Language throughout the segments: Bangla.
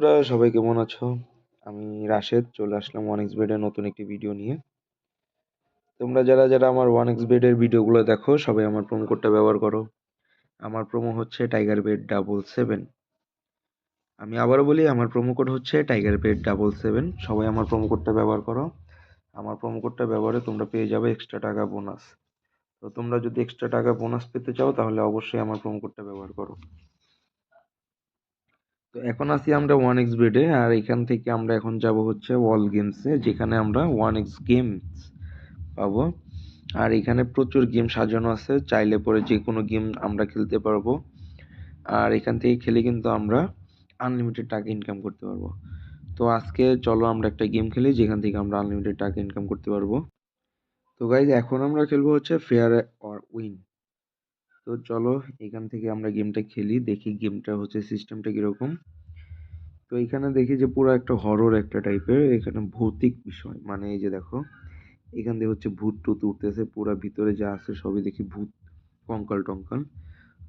তোমরা সবাই কেমন আছো? আমি রাশেদ চলে আসলাম ওয়ান এক্স বেডের নতুন একটি ভিডিও নিয়ে। তোমরা যারা, যারা আমার ওয়ান এক্স বেডের ভিডিওগুলো দেখো সবাই আমার প্রোমো কোডটা ব্যবহার করো। আমার প্রোমো হচ্ছে টাইগার বেড ডাবল সেভেন। আমি আবারও বলি আমার প্রোমো কোড হচ্ছে টাইগার বেড ডাবল সেভেন। সবাই আমার প্রোমো কোডটা ব্যবহার করো। আমার প্রোমো কোডটা ব্যবহারে তোমরা পেয়ে যাবে এক্সট্রা টাকা বোনাস। তো তোমরা যদি এক্সট্রা টাকা বোনাস পেতে চাও তাহলে অবশ্যই আমার প্রোমো কোডটা ব্যবহার করো। তো এখন আছি আমরা ওয়ান এক্স বেডে আর এখান থেকে আমরা এখন যাব হচ্ছে ওয়াল গেমসে যেখানে আমরা ওয়ান এক্স গেমস পাবো। আর এখানে প্রচুর গেম সাজানো আছে, চাইলে পরে যে কোনো গেম আমরা খেলতে পারব। আর এখান থেকে খেলে কিন্তু আমরা আনলিমিটেড টাকা ইনকাম করতে পারব। তো আজকে চলো আমরা একটা গেম খেলি, যেখান থেকে আমরা আনলিমিটেড টাকা ইনকাম করতে পারব। তো গাইজ এখন আমরা খেলব হচ্ছে ফেয়ার অর উইন তো চলো এখান থেকে আমরা গেমটা খেলি, দেখি গেমটা হচ্ছে সিস্টেমটা কীরকম। তো এখানে দেখি যে পুরো একটা হরর একটা টাইপের, এখানে ভৌতিক বিষয়। মানে এই যে দেখো, এখান দিয়ে হচ্ছে ভূত টুত উঠতেছে, পুরো ভিতরে যা আছে সবই দেখি ভূত, কঙ্কাল টঙ্কাল।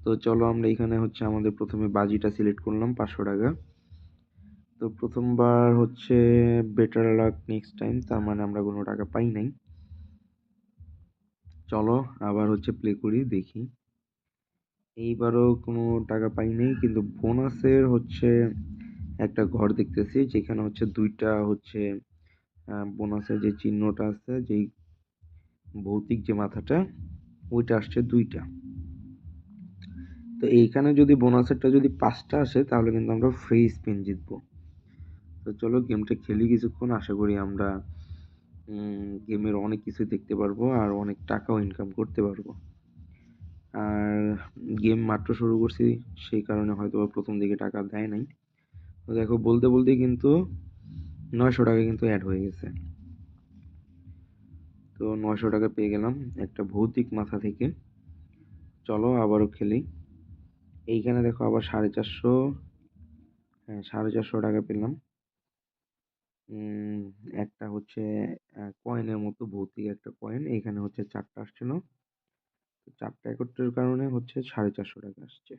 তো চলো আমরা এখানে হচ্ছে আমাদের প্রথমে বাজিটা সিলেক্ট করলাম, পাঁচশো টাকা। তো প্রথমবার হচ্ছে বেটার লাক নেক্সট টাইম তার মানে আমরা কোনো টাকা পাই নাই। চলো আবার হচ্ছে প্লে করি, দেখি। এইবারও কোনো টাকা পাই নাই কিন্তু বোনাসের হচ্ছে একটা ঘর দেখতেছি, যেখানে হচ্ছে দুইটা হচ্ছে বোনাসের যে চিহ্নটা আছে, যেই ভৌতিক যে মাথাটা, ওইটা আসছে দুইটা। তো এইখানে যদি বোনাসেরটা যদি পাঁচটা আসে, তাহলে কিন্তু আমরা ফ্রি স্পিন জিতবো। তো চলো গেমটা খেলি কিছুক্ষণ, আশা করি আমরা গেমের অনেক কিছু দেখতে পারব, আর অনেক টাকাও ইনকাম করতে পারব। আর গেম মাত্র শুরু করছি, সেই কারণে হয়তো প্রথম দিকে টাকা দেয় নাই। তো দেখো, বলতে বলতে কিন্তু নয়শো টাকা কিন্তু অ্যাড হয়ে গেছে। তো নয়শো টাকা পেয়ে গেলাম একটা ভৌতিক মাথা থেকে। চলো আবারও খেলি। এইখানে দেখো আবার সাড়ে চারশো হ্যাঁ সাড়ে চারশো টাকা পেলাম। একটা হচ্ছে কয়েনের মতো ভৌতিক একটা কয়েন এইখানে হচ্ছে চারটা আসছিল চারটা একত্রের কারণে হচ্ছে সাড়ে চারশো টাকা আসছে।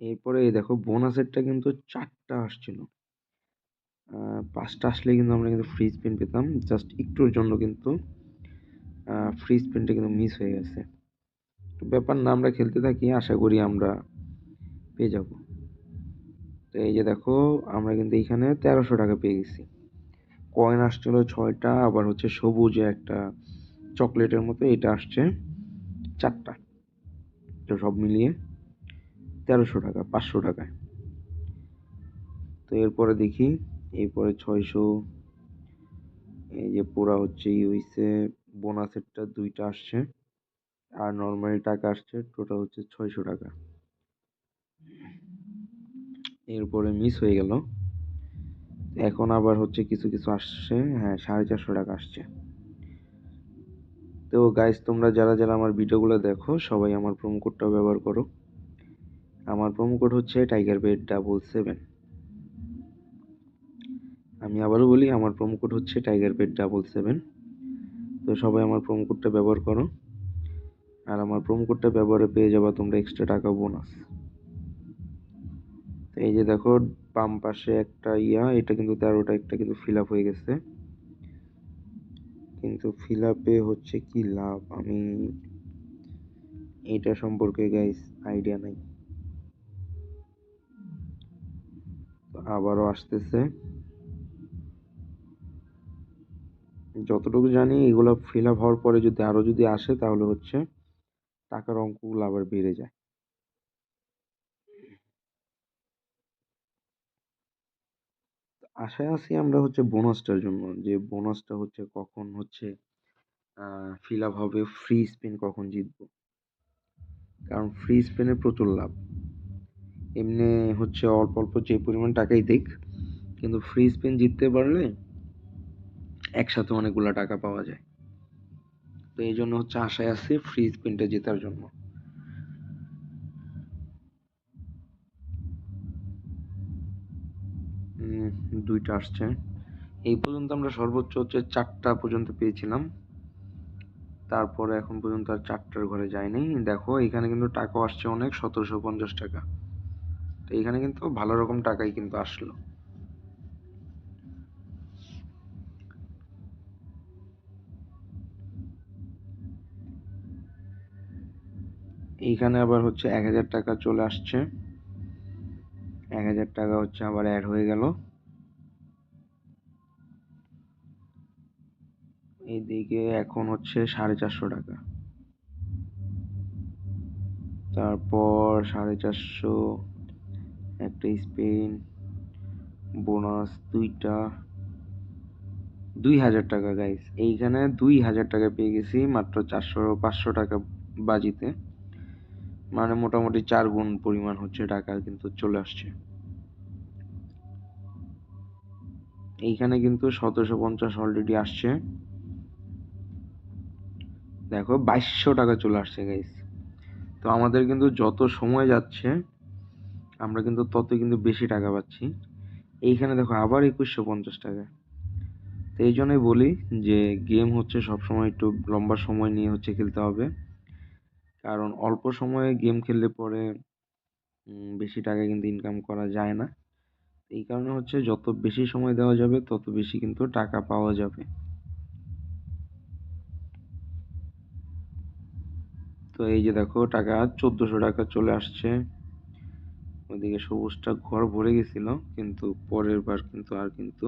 এরপরে দেখো বোনাসেরটা কিন্তু চারটা আসছিল। পাঁচটা আসলে কিন্তু আমরা কিন্তু ফ্রি স্পিন পেতাম। জাস্ট একটুর জন্য কিন্তু ফ্রি স্পিনটা কিন্তু মিস হয়ে গেছে। তো ব্যাপার না, আমরা খেলতে থাকি, আশা করি আমরা পেয়ে যাব। তো এই যে দেখো, আমরা কিন্তু এইখানে তেরোশো টাকা পেয়ে গেছি। কয়েন আসছিল ছয়টা, আবার হচ্ছে সবুজে একটা চকলেটের মতো এটা আসছে চারটা। তো সব মিলিয়ে তেরোশো টাকা, পাঁচশো টাকায়। তো এরপরে দেখি, এরপরে ছয়শো। এই যে পুরা হচ্ছে ই হইছে, বোনাসেরটা দুইটা আসছে। আর নর্মালি টাকা আসছে, টোটাল হচ্ছে ছয়শো টাকা। এরপরে মিস হয়ে গেল। এখন আবার হচ্ছে কিছু কিছু আসছে হ্যাঁ সাড়ে চারশো টাকা আসছে। তো গাইস তোমরা যারা যারা আমার ভিডিওগুলো দেখো, সবাই আমার প্রোমো কোডটা ব্যবহার করো। আমার প্রোমো কোড হচ্ছে টাইগার বেড ডাবল সেভেন আমি আবারও বলি, আমার প্রোমো কোড হচ্ছে টাইগার বেড ডাবল সেভেন তো সবাই আমার প্রোমো কোডটা ব্যবহার করো। আর আমার প্রোমো কোডটা ব্যবহারে পেয়ে যাবা তোমরা এক্সট্রা টাকা বোনাস এই যে দেখো, বাম পাশে একটা ইয়া, এটা কিন্তু তেরোটা, একটা কিন্তু ফিল আপ হয়ে গেছে। কিন্তু ফিল আপে হচ্ছে কি লাভ? আমি এটা সম্পর্কে গাইস আইডিয়া নাই। আবারও আসতেছে। যতটুকু জানি এগুলো ফিল আপ হওয়ার পরে যদি আরও যদি আসে তাহলে হচ্ছে টাকার অঙ্কগুলো আবার বেড়ে যায়। আশায় আছি আমরা হচ্ছে বোনাসটার জন্য। যে বোনাসটা হচ্ছে কখন হচ্ছে ফিল আপ হবে ফ্রি স্পিন কখন জিতবো। কারণ ফ্রি স্পিনে প্রচুর লাভ। এমনি হচ্ছে অল্প অল্প যে পরিমাণ টাকাই দেখ কিন্তু ফ্রি স্পিন জিততে পারলে একসাথে অনেকগুলো টাকা পাওয়া যায়। তো এই জন্য হচ্ছে আশায় আছে ফ্রি স্পিনটা জেতার জন্য। দুইটা আসছে। এই পর্যন্ত আমরা সর্বোচ্চ হচ্ছে চারটা পর্যন্ত পেয়েছিলাম। তারপরে এখন পর্যন্ত আর চারটার ঘরে যায়নি দেখো, এখানে কিন্তু টাকাও আসছে অনেক, সতেরোশো পঞ্চাশ টাকা। তো এখানে কিন্তু ভালো রকম টাকাই কিন্তু আসলো। এইখানে আবার হচ্ছে এক হাজার টাকা চলে আসছে। হাজার টাকা হচ্ছে আবার অ্যাড হয়ে গেল। এইদিকে এখন হচ্ছে সাড়ে চারশো টাকা। তারপর সাড়ে চারশো, একটা স্পেন, বোনাস দুইটা। দুই হাজার টাকা গাইস এইখানে দুই হাজার টাকা পেয়ে গেছি মাত্র চারশো, পাঁচশো টাকা বাজিতে। মানে মোটামুটি চার গুণ পরিমাণ হচ্ছে টাকা কিন্তু চলে আসছে। এইখানে কিন্তু সতেরোশো পঞ্চাশ অলরেডি আসছে। দেখো, বাইশশো টাকা চলে আসছে গাইস তো আমাদের কিন্তু যত সময় যাচ্ছে, আমরা কিন্তু তত কিন্তু বেশি টাকা পাচ্ছি। এইখানে দেখো, আবার একুশশো পঞ্চাশ টাকা। তো এই জন্যই বলি যে গেম হচ্ছে সবসময় একটু লম্বা সময় নিয়ে হচ্ছে খেলতে হবে। কারণ অল্প সময়ে গেম খেললে পরে বেশি টাকা কিন্তু ইনকাম করা যায় না। এই কারণে হচ্ছে যত বেশি সময় দেওয়া যাবে, তত বেশি কিন্তু টাকা পাওয়া যাবে। তো এই যে দেখো, টাকা চোদ্দোশো টাকা চলে আসছে। ওইদিকে সবুজটা ঘর ভরে গেছিল, কিন্তু পরের বার কিন্তু আর কিন্তু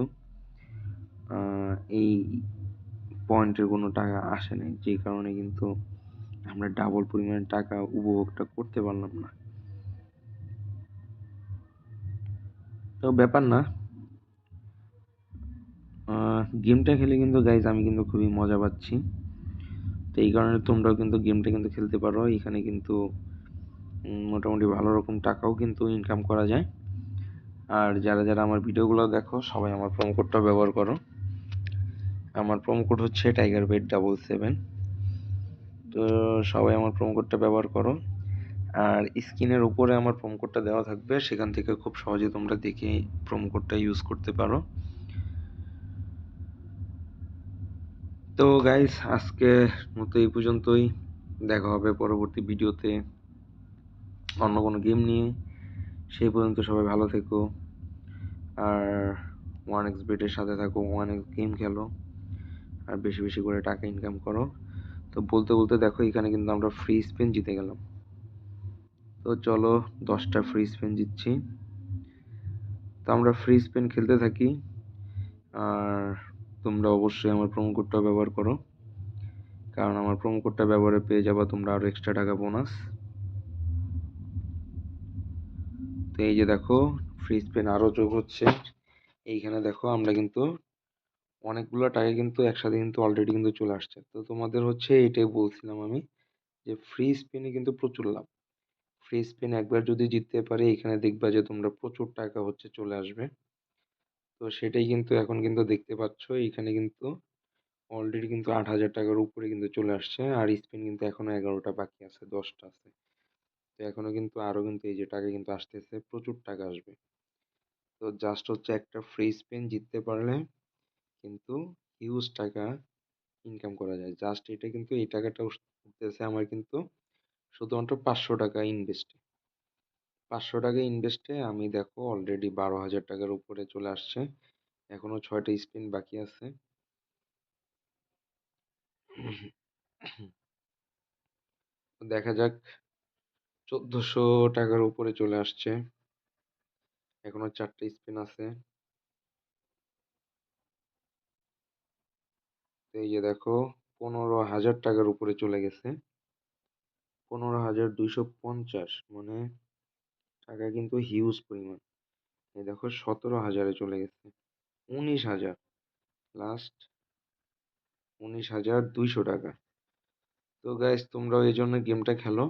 এই পয়েন্টের কোনো টাকা আসে নাই। যে কারণে কিন্তু আমরা ডাবল পরিমাণে টাকা উপভোগটা করতে পারলাম না। তো ব্যাপার না। গেমটা খেলে কিন্তু গাইজ আমি কিন্তু খুবই মজা পাচ্ছি। তো এই কারণে তোমরাও কিন্তু গেমটা কিন্তু খেলতে পারো। এখানে কিন্তু মোটামুটি ভালো রকম টাকাও কিন্তু ইনকাম করা যায়। আর যারা যারা আমার ভিডিওগুলো দেখো, সবাই আমার প্রোমো কোডটা ব্যবহার করো। আমার প্রোমো কোড হচ্ছে টাইগার বেড ডাবল সেভেন তো সবাই আমার প্রোমো কোডটা ব্যবহার করো। আর স্ক্রিনের উপরে আমার প্রোমো কোডটা দেওয়া থাকবে, সেখান থেকে খুব সহজে তোমরা দেখে প্রোমো কোডটা ইউজ করতে পারো। তো গাইস আজকে মতো এই পর্যন্তই। দেখা হবে পরবর্তী ভিডিওতে অন্য কোনো গেম নিয়ে। সেই পর্যন্ত সবাই ভালো থেকো। আর ওয়ান এক্স বেটের সাথে থাকো ওয়ান এক্স গেম খেলো। আর বেশি বেশি করে টাকা ইনকাম করো। তো বলতে বলতে দেখো, এখানে কিন্তু আমরা ফ্রি স্পেন জিতে গেলাম। তো চলো দশটা ফ্রি স্পেন জিতছি। তো আমরা ফ্রি স্পেন খেলতে থাকি। আর তোমরা অবশ্যই আমার প্রোমো কোডটা ব্যবহার করো। কারণ আমার প্রোমো কোডটা ব্যবহারে পেয়ে যাবা তোমরা আরও এক্সট্রা টাকা বোনাস তো এই যে দেখো ফ্রি স্পেন আরও যোগ হচ্ছে। এইখানে দেখো, আমরা কিন্তু অনেকগুলো টাকা কিন্তু একসাথে কিন্তু অলরেডি কিন্তু চলে আসছে। তো তোমাদের হচ্ছে এটাই বলছিলাম আমি যে ফ্রি স্পিনে কিন্তু প্রচুর লাভ। ফ্রি স্পিন একবার যদি জিততে পারে, এখানে দেখবা যে তোমরা প্রচুর টাকা হচ্ছে চলে আসবে। তো সেটাই কিন্তু এখন কিন্তু দেখতে পাচ্ছ, এখানে কিন্তু অলরেডি কিন্তু আট হাজার টাকার উপরে কিন্তু চলে আসছে আর স্পিন কিন্তু এখনও এগারোটা বাকি আছে, দশটা আছে। তো এখনও কিন্তু আরও কিন্তু এই যে টাকা কিন্তু আসতেছে, প্রচুর টাকা আসবে। তো জাস্ট হচ্ছে একটা ফ্রি স্পিন জিততে পারলে কিন্তু হিউজ টাকা ইনকাম করা যায়। জাস্ট এটা কিন্তু এই টাকাটা উঠতেছে, আমার কিন্তু শুধুমাত্র পাঁচশো টাকা ইনভেস্টে পাঁচশো টাকা ইনভেস্টে আমি দেখো অলরেডি বারো হাজার টাকার উপরে চলে আসছে। এখনও ছয়টা স্পিন বাকি আছে। দেখা যাক চোদ্দশো টাকার উপরে চলে আসছে। এখনও চারটে স্পিন আছে। এই যে দেখো, পনেরো হাজার টাকার উপরে চলে গেছে। পনেরো হাজার দুইশো পঞ্চাশ মানে টাকা কিন্তু হিউজ পরিমাণ। এই দেখো সতেরো হাজারে চলে গেছে, উনিশ হাজার। লাস্ট উনিশ হাজার দুইশো টাকা। তো গাইজ তোমরাও এই জন্য গেমটা খেলো,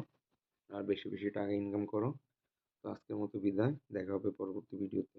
আর বেশি বেশি টাকা ইনকাম করো। তো আজকের মতো বিদায়, দেখা হবে পরবর্তী ভিডিওতে